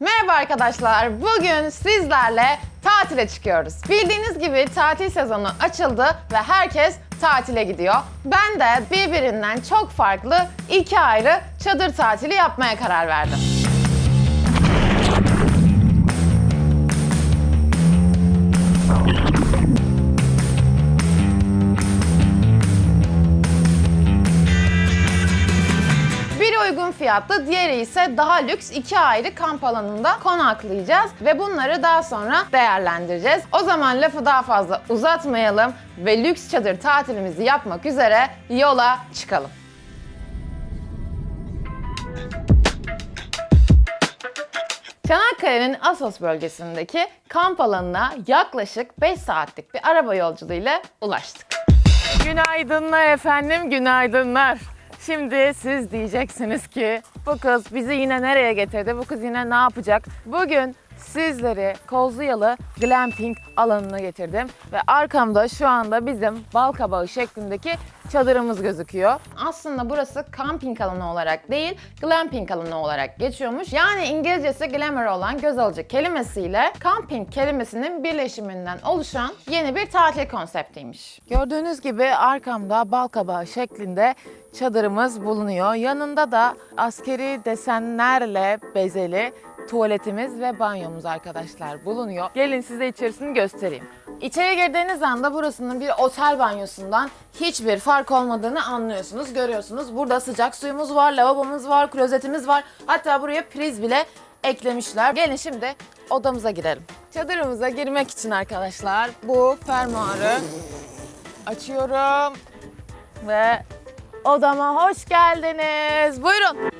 Merhaba arkadaşlar. Bugün sizlerle tatile çıkıyoruz. Bildiğiniz gibi tatil sezonu açıldı ve herkes tatile gidiyor. Ben de birbirinden çok farklı iki ayrı çadır tatili yapmaya karar verdim. Fiyatlı, diğeri ise daha lüks iki ayrı kamp alanında konaklayacağız ve bunları daha sonra değerlendireceğiz. O zaman lafı daha fazla uzatmayalım ve lüks çadır tatilimizi yapmak üzere yola çıkalım. Çanakkale'nin Assos bölgesindeki kamp alanına yaklaşık 5 saatlik bir araba yolculuğuyla ulaştık. Günaydınlar efendim, günaydınlar. Şimdi siz diyeceksiniz ki bu kız bizi yine nereye getirdi, bu kız yine ne yapacak? Bugün sizleri Kozluyalı Glamping alanına getirdim ve arkamda şu anda bizim bal kabağı şeklindeki çadırımız gözüküyor. Aslında burası camping alanı olarak değil, glamping alanı olarak geçiyormuş. Yani İngilizcesi glamour olan göz alıcı kelimesiyle camping kelimesinin birleşiminden oluşan yeni bir tatil konseptiymiş. Gördüğünüz gibi arkamda bal kabağı şeklinde çadırımız bulunuyor. Yanında da askeri desenlerle bezeli tuvaletimiz ve banyomuz arkadaşlar bulunuyor. Gelin size içerisini göstereyim. İçeri girdiğiniz anda burasının bir otel banyosundan hiçbir fark olmadığını anlıyorsunuz, görüyorsunuz. Burada sıcak suyumuz var, lavabomuz var, klozetimiz var. Hatta buraya priz bile eklemişler. Gelin şimdi odamıza girelim. Çadırımıza girmek için arkadaşlar bu fermuarı açıyorum ve odama hoş geldiniz. Buyurun.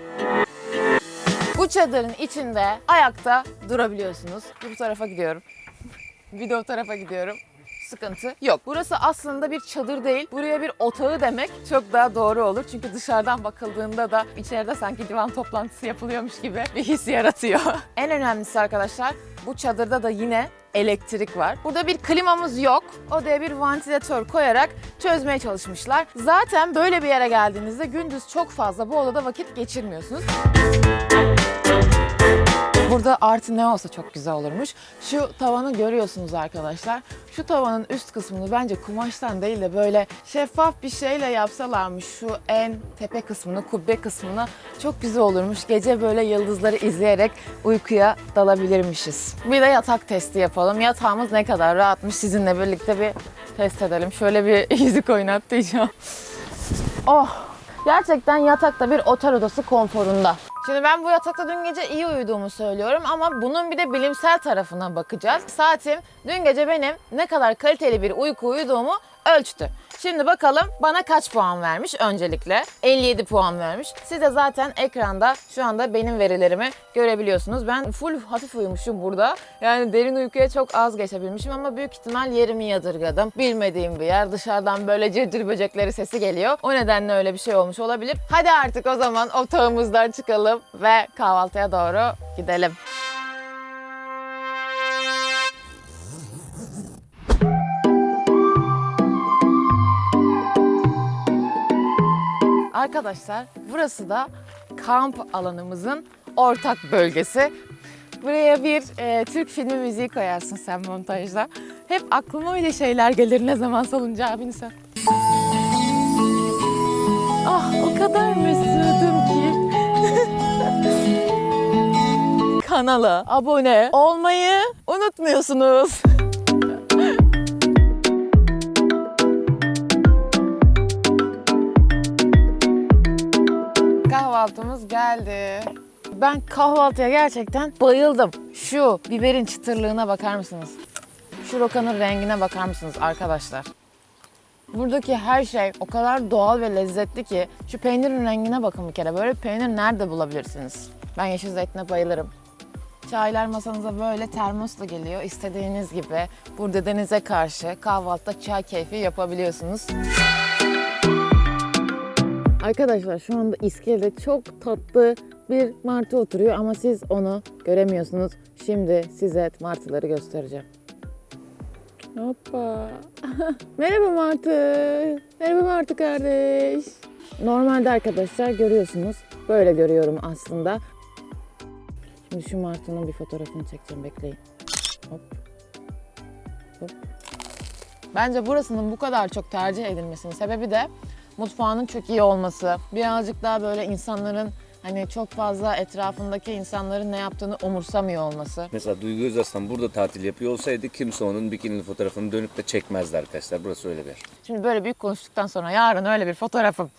Bu çadırın içinde ayakta durabiliyorsunuz. Bu tarafa gidiyorum. Bir de o tarafa gidiyorum. Sıkıntı yok. Burası aslında bir çadır değil. Buraya bir otağı demek çok daha doğru olur. Çünkü dışarıdan bakıldığında da içeride sanki divan toplantısı yapılıyormuş gibi bir his yaratıyor. en önemlisi arkadaşlar bu çadırda da yine elektrik var. Burada bir klimamız yok. Odaya bir vantilatör koyarak çözmeye çalışmışlar. Zaten böyle bir yere geldiğinizde gündüz çok fazla bu odada vakit geçirmiyorsunuz. Burada artı ne olsa çok güzel olurmuş. Şu tavanı görüyorsunuz arkadaşlar. Şu tavanın üst kısmını bence kumaştan değil de böyle şeffaf bir şeyle yapsalarmış şu en tepe kısmını, kubbe kısmını çok güzel olurmuş. Gece böyle yıldızları izleyerek uykuya dalabilirmişiz. Bir de yatak testi yapalım. Yatağımız ne kadar rahatmış sizinle birlikte bir test edelim. Şöyle bir yüzük oynatacağım. Oh! Gerçekten yatakta bir otel odası konforunda. Şimdi ben bu yatakta dün gece iyi uyuduğumu söylüyorum ama bunun bir de bilimsel tarafına bakacağız. Saatim dün gece benim ne kadar kaliteli bir uyku uyuduğumu ölçtü. Şimdi bakalım bana kaç puan vermiş öncelikle. 57 puan vermiş. Siz de zaten ekranda şu anda benim verilerimi görebiliyorsunuz. Ben full hafif uyumuşum burada. Yani derin uykuya çok az geçebilmişim ama büyük ihtimal yerimi yadırgadım. Bilmediğim bir yer. Dışarıdan böyle cırcır böcekleri sesi geliyor. O nedenle öyle bir şey olmuş olabilir. Hadi artık o zaman otağımızdan çıkalım ve kahvaltıya doğru gidelim. Arkadaşlar burası da kamp alanımızın ortak bölgesi. Buraya bir e, Türk filmi müziği koyarsın sen montajda. Hep aklıma öyle şeyler gelir ne zaman salıncağa binsem. Ah o kadar mesudum ki. Kanala abone olmayı unutmuyorsunuz. Kahvaltımız geldi. Ben kahvaltıya gerçekten bayıldım. Şu biberin çıtırlığına bakar mısınız? Şu rokanın rengine bakar mısınız arkadaşlar? Buradaki her şey o kadar doğal ve lezzetli ki şu peynirin rengine bakın bir kere. Böyle peynir nerede bulabilirsiniz? Ben yeşil zeytine bayılırım. Çaylar masanıza böyle termosla geliyor. İstediğiniz gibi burada denize karşı kahvaltıda çay keyfi yapabiliyorsunuz. Arkadaşlar şu anda iskelede çok tatlı bir martı oturuyor ama siz onu göremiyorsunuz. Şimdi size martıları göstereceğim. Hoppa. Merhaba Martı. Merhaba Martı kardeş. Normalde arkadaşlar görüyorsunuz. Böyle görüyorum aslında. Şimdi şu martının bir fotoğrafını çekeceğim bekleyin. Hop. Hop. Bence burasının bu kadar çok tercih edilmesinin sebebi de mutfağının çok iyi olması. Birazcık daha böyle insanların hani çok fazla etrafındaki insanların ne yaptığını umursamıyor olması. Mesela Duygu Özaslan burada tatil yapıyor olsaydı kimse onun bikinili fotoğrafını dönüp de çekmezdi arkadaşlar. Burası öyle bir yer. Şimdi böyle büyük konuştuktan sonra yarın öyle bir fotoğrafım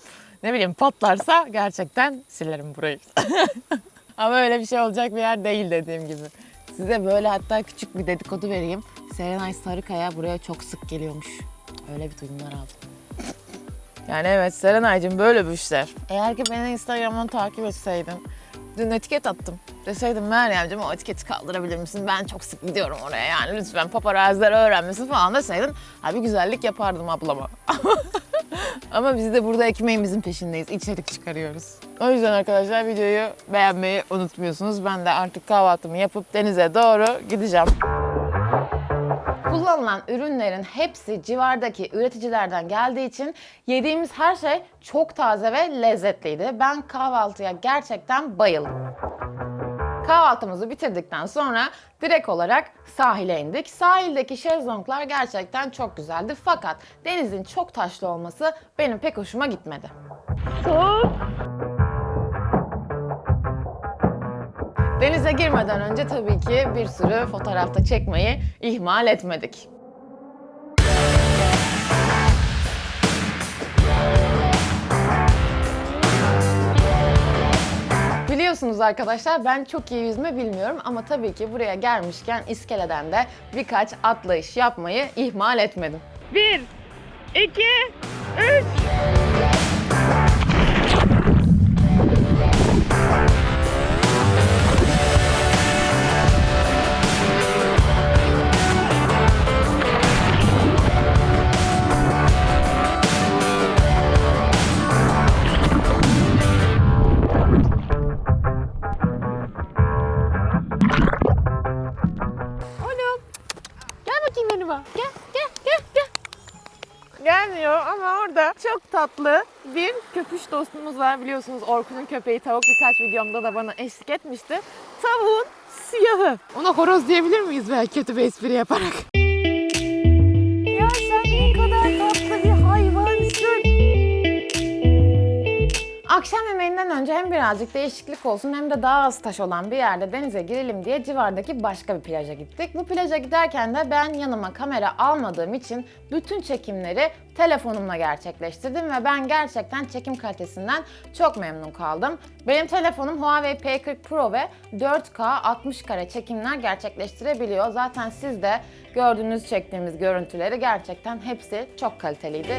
ne bileyim patlarsa gerçekten silerim burayı. Ama öyle bir şey olacak bir yer değil dediğim gibi. Size böyle hatta küçük bir dedikodu vereyim. Serenay Sarıkaya buraya çok sık geliyormuş. Öyle bir duyumlar aldım. Yani evet Serenay'cığım böyle bir işler. Eğer ki beni Instagram'dan takip etseydin, dün etiket attım. Deseydim Meryem'cim o etiketi kaldırabilir misin? Ben çok sık gidiyorum oraya yani lütfen paparazziler öğrenmesin falan deseydin. Ha bir güzellik yapardım ablama. Ama biz de burada ekmeğimizin peşindeyiz. içerik çıkarıyoruz. O yüzden arkadaşlar videoyu beğenmeyi unutmuyorsunuz. Ben de artık kahvaltımı yapıp denize doğru gideceğim. Kullanılan ürünlerin hepsi civardaki üreticilerden geldiği için yediğimiz her şey çok taze ve lezzetliydi. Ben kahvaltıya gerçekten bayıldım. Kahvaltımızı bitirdikten sonra direkt olarak sahile indik. Sahildeki şezlonglar gerçekten çok güzeldi fakat denizin çok taşlı olması benim pek hoşuma gitmedi. Denize girmeden önce tabii ki bir sürü fotoğrafta çekmeyi ihmal etmedik. Biliyorsunuz arkadaşlar ben çok iyi yüzme bilmiyorum ama tabii ki buraya gelmişken iskeleden de birkaç atlayış yapmayı ihmal etmedim. 1 2 3 köpüş dostumuz var. Biliyorsunuz Orkun'un köpeği tavuk birkaç videomda da bana eşlik etmişti. Tavuğun siyahı. Ona horoz diyebilir miyiz belki kötü bir espri yaparak? Akşam yemeğinden önce hem birazcık değişiklik olsun hem de daha az taş olan bir yerde denize girelim diye civardaki başka bir plaja gittik. Bu plaja giderken de ben yanıma kamera almadığım için bütün çekimleri telefonumla gerçekleştirdim ve ben gerçekten çekim kalitesinden çok memnun kaldım. Benim telefonum Huawei P40 Pro ve 4K 60 kare çekimler gerçekleştirebiliyor. Zaten siz de gördüğünüz çektiğimiz görüntüleri gerçekten hepsi çok kaliteliydi.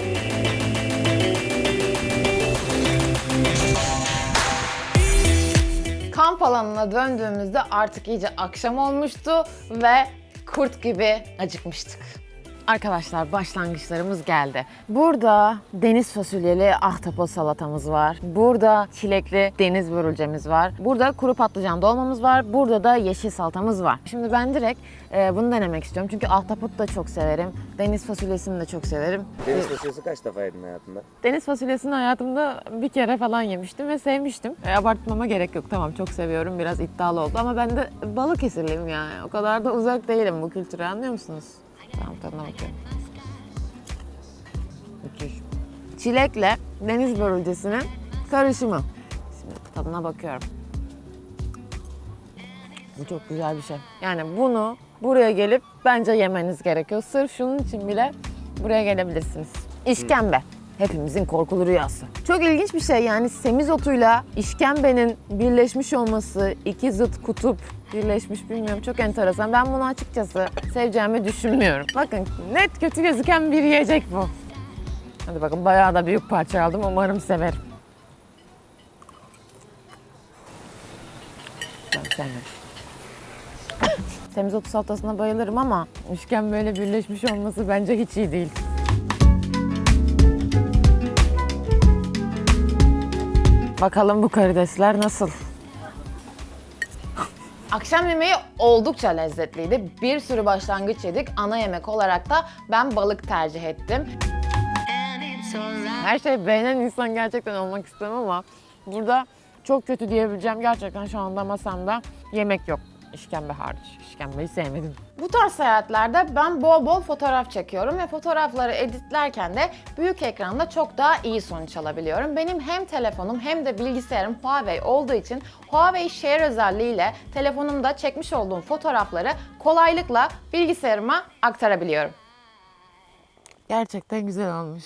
Kamp alanına döndüğümüzde artık iyice akşam olmuştu ve kurt gibi acıkmıştık. Arkadaşlar başlangıçlarımız geldi. Burada deniz fasulyeli ahtapot salatamız var. Burada çilekli deniz börülcemiz var. Burada kuru patlıcan dolmamız var. Burada da yeşil salatamız var. Şimdi ben direkt e, bunu denemek istiyorum. Çünkü ahtapot da çok severim. Deniz fasulyesini de çok severim. Deniz fasulyesi kaç defa yedin hayatında? Deniz fasulyesini hayatımda bir kere falan yemiştim ve sevmiştim. E, abartmama gerek yok. Tamam çok seviyorum. Biraz iddialı oldu ama ben de Balıkesirliyim yani. O kadar da uzak değilim bu kültüre anlıyor musunuz? Tamam tadına bakıyorum. Müthiş. Çilekle deniz börülcesinin karışımı. Şimdi tadına bakıyorum. Bu çok güzel bir şey. Yani bunu buraya gelip bence yemeniz gerekiyor. Sırf şunun için bile buraya gelebilirsiniz. İşkembe. Hepimizin korkulu rüyası. Çok ilginç bir şey yani semizotuyla işkembenin birleşmiş olması, iki zıt kutup birleşmiş bilmiyorum çok enteresan. Ben bunu açıkçası seveceğimi düşünmüyorum. Bakın net kötü gözüken bir yiyecek bu. Hadi bakın bayağı da büyük parça aldım umarım severim. Ben sevmedim. Semizotu salatasına bayılırım ama işkembeyle birleşmiş olması bence hiç iyi değil. Bakalım bu karidesler nasıl? Akşam yemeği oldukça lezzetliydi. Bir sürü başlangıç yedik. Ana yemek olarak da ben balık tercih ettim. Her şey beğenen insan gerçekten olmak istemem ama burada çok kötü diyebileceğim gerçekten şu anda masamda yemek yok. İşkembe hariç. İşkembeyi sevmedim. Bu tarz seyahatlerde ben bol bol fotoğraf çekiyorum ve fotoğrafları editlerken de büyük ekranda çok daha iyi sonuç alabiliyorum. Benim hem telefonum hem de bilgisayarım Huawei olduğu için Huawei Share özelliğiyle telefonumda çekmiş olduğum fotoğrafları kolaylıkla bilgisayarıma aktarabiliyorum. Gerçekten güzel olmuş.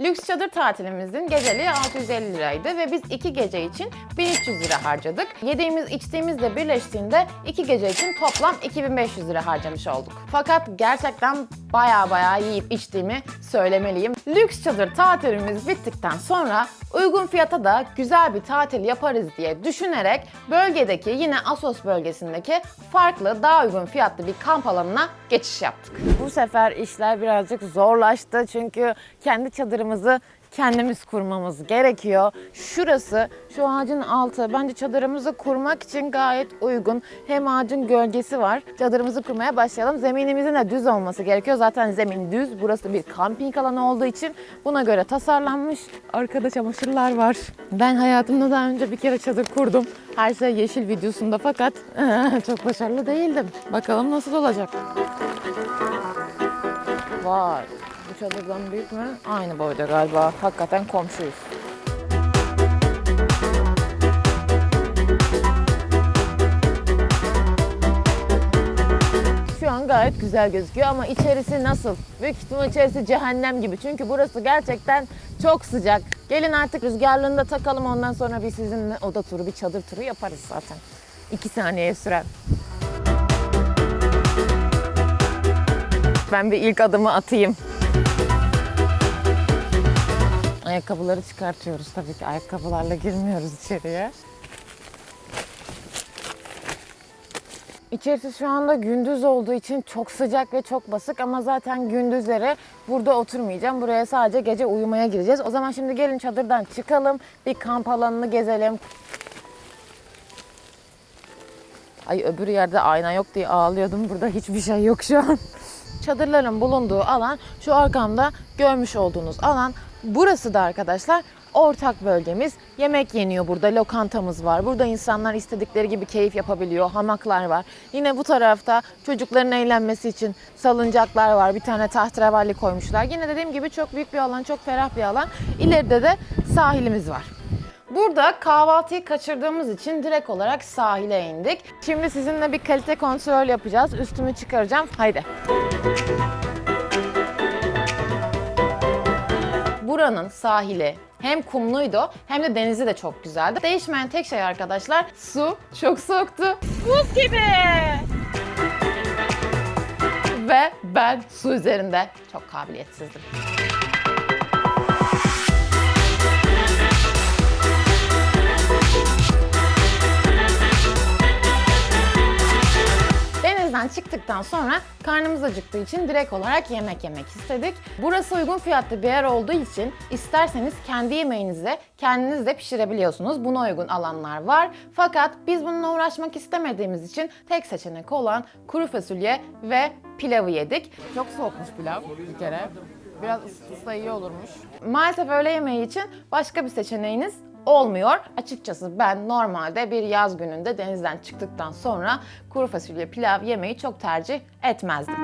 Lüks çadır tatilimizin geceliği 650 liraydı ve biz iki gece için 1300 lira harcadık. Yediğimiz içtiğimiz de birleştiğinde iki gece için toplam 2500 lira harcamış olduk. Fakat gerçekten baya baya yiyip içtiğimi söylemeliyim. Lüks çadır tatilimiz bittikten sonra uygun fiyata da güzel bir tatil yaparız diye düşünerek bölgedeki yine Asos bölgesindeki farklı daha uygun fiyatlı bir kamp alanına geçiş yaptık. Bu sefer işler birazcık zorlaştı çünkü kendi çadırımızı kendimiz kurmamız gerekiyor. Şurası, şu ağacın altı bence çadırımızı kurmak için gayet uygun. Hem ağacın gölgesi var. Çadırımızı kurmaya başlayalım. Zeminimizin de düz olması gerekiyor. Zaten zemin düz. Burası bir kamping alanı olduğu için buna göre tasarlanmış. Arkada çamaşırlar var. Ben hayatımda daha önce bir kere çadır kurdum. Her şey yeşil videosunda fakat çok başarılı değildim. Bakalım nasıl olacak. Vay. Çadırdan büyük mü? Aynı boyda galiba. Hakikaten komşuyuz. Şu an gayet güzel gözüküyor ama içerisi nasıl? Büyük ihtimal içerisi cehennem gibi. Çünkü burası gerçekten çok sıcak. Gelin artık rüzgarlığını da takalım ondan sonra bir sizinle oda turu, bir çadır turu yaparız zaten. İki saniye süren. Ben bir ilk adımı atayım. Ayakkabıları çıkartıyoruz tabii ki. Ayakkabılarla girmiyoruz içeriye. İçerisi şu anda gündüz olduğu için çok sıcak ve çok basık ama zaten gündüzleri burada oturmayacağım. Buraya sadece gece uyumaya gireceğiz. O zaman şimdi gelin çadırdan çıkalım. Bir kamp alanını gezelim. Ay öbür yerde ayna yok diye ağlıyordum. Burada hiçbir şey yok şu an. Çadırların bulunduğu alan şu arkamda görmüş olduğunuz alan. Burası da arkadaşlar ortak bölgemiz. Yemek yeniyor burada. Lokantamız var. Burada insanlar istedikleri gibi keyif yapabiliyor. Hamaklar var. Yine bu tarafta çocukların eğlenmesi için salıncaklar var. Bir tane tahterevalli koymuşlar. Yine dediğim gibi çok büyük bir alan, çok ferah bir alan. İleride de sahilimiz var. Burada kahvaltıyı kaçırdığımız için direkt olarak sahile indik. Şimdi sizinle bir kalite kontrol yapacağız. Üstümü çıkaracağım. Haydi. Buranın sahili hem kumluydu hem de denizi de çok güzeldi. Değişmeyen tek şey arkadaşlar su çok soğuktu. Buz gibi. Ve ben su üzerinde çok kabiliyetsizdim. Denizden çıktıktan sonra karnımız acıktığı için direkt olarak yemek yemek istedik. Burası uygun fiyatlı bir yer olduğu için isterseniz kendi yemeğinizi kendiniz de pişirebiliyorsunuz. Buna uygun alanlar var. Fakat biz bununla uğraşmak istemediğimiz için tek seçenek olan kuru fasulye ve pilavı yedik. Çok soğukmuş pilav bir kere. Biraz ısıtılsa iyi olurmuş. Maalesef öğle yemeği için başka bir seçeneğiniz olmuyor. Açıkçası ben normalde bir yaz gününde denizden çıktıktan sonra kuru fasulye pilav yemeyi çok tercih etmezdim.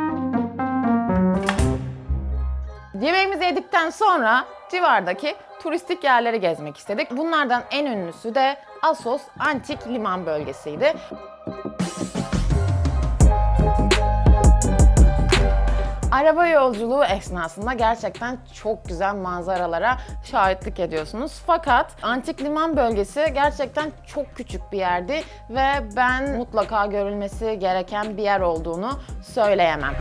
Yemeğimizi yedikten sonra civardaki turistik yerleri gezmek istedik. Bunlardan en ünlüsü de Assos Antik Liman Bölgesi'ydi. Araba yolculuğu esnasında gerçekten çok güzel manzaralara şahitlik ediyorsunuz. Fakat antik liman bölgesi gerçekten çok küçük bir yerdi ve ben mutlaka görülmesi gereken bir yer olduğunu söyleyemem.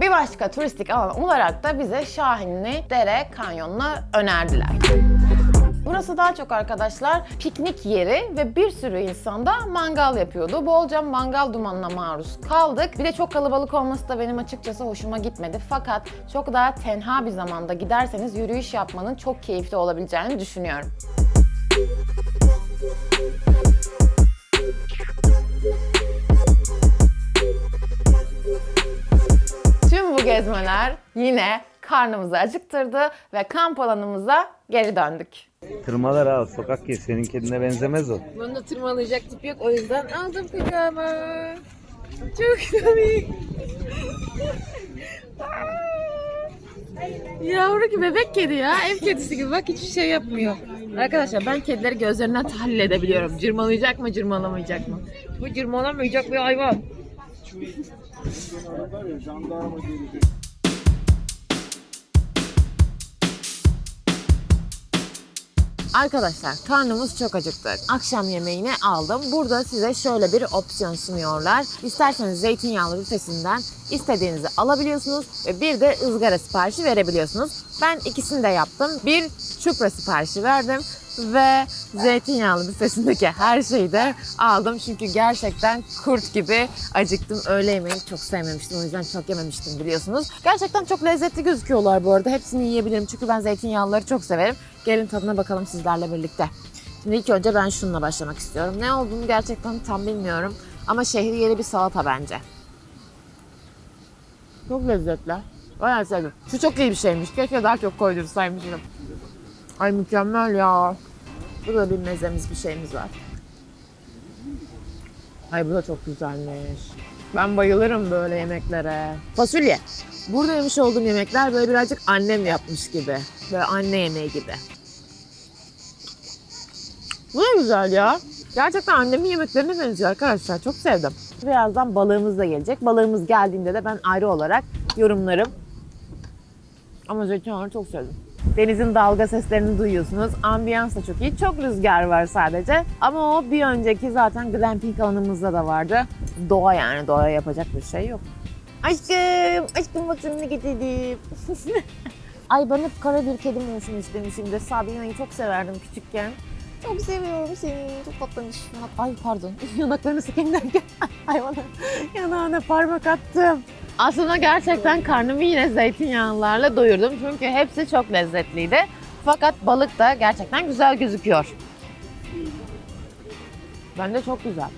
Bir başka turistik alan olarak da bize Şahinli Dere Kanyonu'nu önerdiler. Burası daha çok arkadaşlar piknik yeri ve bir sürü insan da mangal yapıyordu. Bolca mangal dumanına maruz kaldık. Bir de çok kalabalık olması da benim açıkçası hoşuma gitmedi. Fakat çok daha tenha bir zamanda giderseniz yürüyüş yapmanın çok keyifli olabileceğini düşünüyorum. gezmeler yine karnımızı acıktırdı ve kamp alanımıza geri döndük. Tırmalar ha sokak kez senin kedine benzemez o. Bunda tırmalayacak tip yok o yüzden aldım kucağıma. Çok komik. Yavru gibi bebek kedi ya. Ev kedisi gibi bak hiçbir şey yapmıyor. Arkadaşlar ben kedileri gözlerinden tahlil edebiliyorum. Cırmalayacak mı cırmalamayacak mı? Bu cırmalamayacak bir hayvan. Arkadaşlar karnımız çok acıktı. Akşam yemeğini aldım. Burada size şöyle bir opsiyon sunuyorlar. İsterseniz zeytinyağlı büfesinden istediğinizi alabiliyorsunuz ve bir de ızgara siparişi verebiliyorsunuz. Ben ikisini de yaptım. Bir çupra siparişi verdim ve zeytinyağlı büfesindeki her şeyi de aldım. Çünkü gerçekten kurt gibi acıktım. Öğle yemeği çok sevmemiştim. O yüzden çok yememiştim biliyorsunuz. Gerçekten çok lezzetli gözüküyorlar bu arada. Hepsini yiyebilirim. Çünkü ben zeytinyağlıları çok severim. Gelin tadına bakalım sizlerle birlikte. Şimdi ilk önce ben şununla başlamak istiyorum. Ne olduğunu gerçekten tam bilmiyorum. Ama şehriyeli bir salata bence. Çok lezzetli. Bayağı sevdim. Şu çok iyi bir şeymiş. Keşke daha çok koydursaymışım. Ay mükemmel ya. Burada bir mezemiz bir şeyimiz var. Ay bu da çok güzelmiş. Ben bayılırım böyle yemeklere. Fasulye. Burada yemiş olduğum yemekler böyle birazcık annem yapmış gibi. Böyle anne yemeği gibi. Bu da güzel ya. Gerçekten annemin yemeklerine benziyor arkadaşlar. Çok sevdim. Birazdan balığımız da gelecek. Balığımız geldiğinde de ben ayrı olarak yorumlarım. Ama zeytinyağını çok sevdim. Denizin dalga seslerini duyuyorsunuz. Ambiyans da çok iyi. Çok rüzgar var sadece. Ama o bir önceki zaten glamping alanımızda da vardı. Doğa yani doğaya yapacak bir şey yok. Aşkım, aşkım bak seni getirdim. Ay ben hep kara bir kedim olsun istemişimdir. Sabina'yı çok severdim küçükken. Çok seviyorum seni. Çok tatlıymış. Ay pardon. Yanaklarını sıkayım derken hayvana yanağına parmak attım. Aslında gerçekten karnımı yine zeytinyağlılarla doyurdum. Çünkü hepsi çok lezzetliydi. Fakat balık da gerçekten güzel gözüküyor. Bence çok güzel.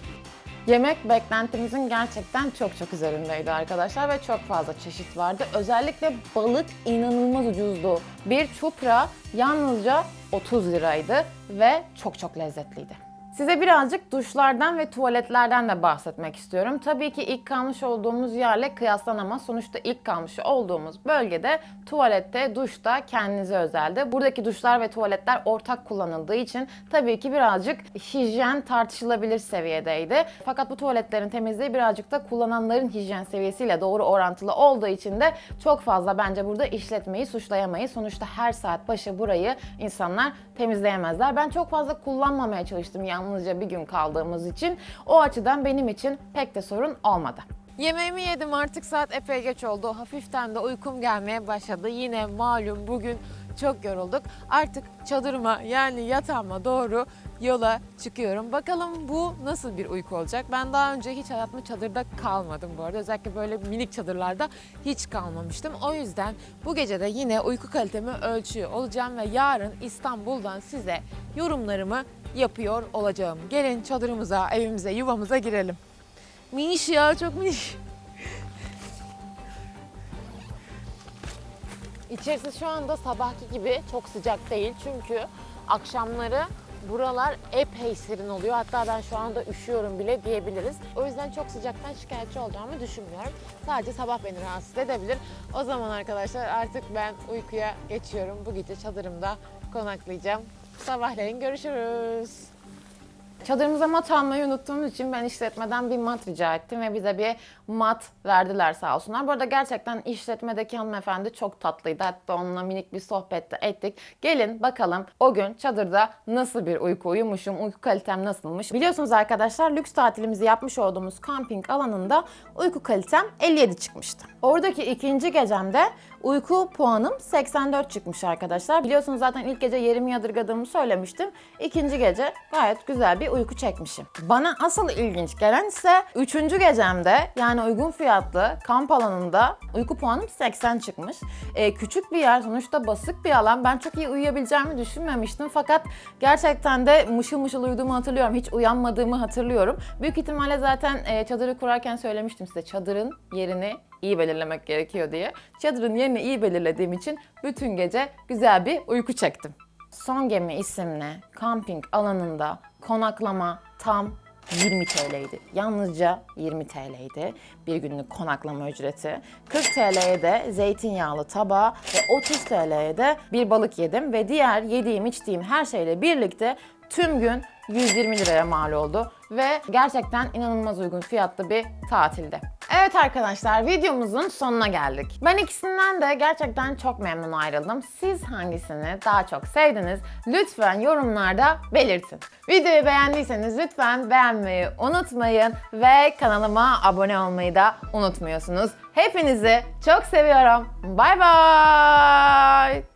Yemek beklentimizin gerçekten çok çok üzerindeydi arkadaşlar ve çok fazla çeşit vardı. Özellikle balık inanılmaz ucuzdu. Bir çupra yalnızca 30 liraydı ve çok çok lezzetliydi. Size birazcık duşlardan ve tuvaletlerden de bahsetmek istiyorum. Tabii ki ilk kalmış olduğumuz yerle kıyaslanamaz. Sonuçta ilk kalmış olduğumuz bölgede tuvalette, duşta kendinize özeldi. Buradaki duşlar ve tuvaletler ortak kullanıldığı için tabii ki birazcık hijyen tartışılabilir seviyedeydi. Fakat bu tuvaletlerin temizliği birazcık da kullananların hijyen seviyesiyle doğru orantılı olduğu için de çok fazla bence burada işletmeyi suçlayamayız. Sonuçta her saat başı burayı insanlar temizleyemezler. Ben çok fazla kullanmamaya çalıştım yalnızca bir gün kaldığımız için. O açıdan benim için pek de sorun olmadı. Yemeğimi yedim artık saat epey geç oldu. Hafiften de uykum gelmeye başladı. Yine malum bugün çok yorulduk. Artık çadırıma yani yatağıma doğru yola çıkıyorum. Bakalım bu nasıl bir uyku olacak? Ben daha önce hiç hayatımda çadırda kalmadım bu arada. Özellikle böyle minik çadırlarda hiç kalmamıştım. O yüzden bu gece de yine uyku kalitemi ölçüyor olacağım ve yarın İstanbul'dan size yorumlarımı yapıyor olacağım. Gelin çadırımıza, evimize, yuvamıza girelim. Miniş ya çok miniş. İçerisi şu anda sabahki gibi çok sıcak değil çünkü akşamları buralar epey serin oluyor. Hatta ben şu anda üşüyorum bile diyebiliriz. O yüzden çok sıcaktan şikayetçi olacağımı düşünmüyorum. Sadece sabah beni rahatsız edebilir. O zaman arkadaşlar artık ben uykuya geçiyorum. Bu gece çadırımda konaklayacağım. Sabahleyin görüşürüz. Çadırımıza mat almayı unuttuğumuz için ben işletmeden bir mat rica ettim ve bize bir mat verdiler sağ olsunlar. Bu arada gerçekten işletmedeki hanımefendi çok tatlıydı. Hatta onunla minik bir sohbet de ettik. Gelin bakalım o gün çadırda nasıl bir uyku uyumuşum, uyku kalitem nasılmış. Biliyorsunuz arkadaşlar lüks tatilimizi yapmış olduğumuz kamping alanında uyku kalitem 57 çıkmıştı. Oradaki ikinci gecemde uyku puanım 84 çıkmış arkadaşlar. Biliyorsunuz zaten ilk gece yerimi yadırgadığımı söylemiştim. İkinci gece gayet güzel bir uyku çekmişim. Bana asıl ilginç gelen ise üçüncü gecemde yani uygun fiyatlı kamp alanında uyku puanım 80 çıkmış. Ee, küçük bir yer sonuçta basık bir alan. Ben çok iyi uyuyabileceğimi düşünmemiştim fakat gerçekten de mışıl mışıl uyuduğumu hatırlıyorum. Hiç uyanmadığımı hatırlıyorum. Büyük ihtimalle zaten e, çadırı kurarken söylemiştim size çadırın yerini iyi belirlemek gerekiyor diye. Çadırın yerini iyi belirlediğim için bütün gece güzel bir uyku çektim. Son Gemi isimli kamping alanında konaklama tam 20 TL'ydi. Yalnızca 20 TL'ydi bir günlük konaklama ücreti. 40 TL'ye de zeytinyağlı tabağı ve 30 TL'ye de bir balık yedim ve diğer yediğim içtiğim her şeyle birlikte tüm gün 120 liraya mal oldu ve gerçekten inanılmaz uygun fiyatlı bir tatilde. Evet arkadaşlar videomuzun sonuna geldik. Ben ikisinden de gerçekten çok memnun ayrıldım. Siz hangisini daha çok sevdiniz? Lütfen yorumlarda belirtin. Videoyu beğendiyseniz lütfen beğenmeyi unutmayın ve kanalıma abone olmayı da unutmuyorsunuz. Hepinizi çok seviyorum. Bay bay.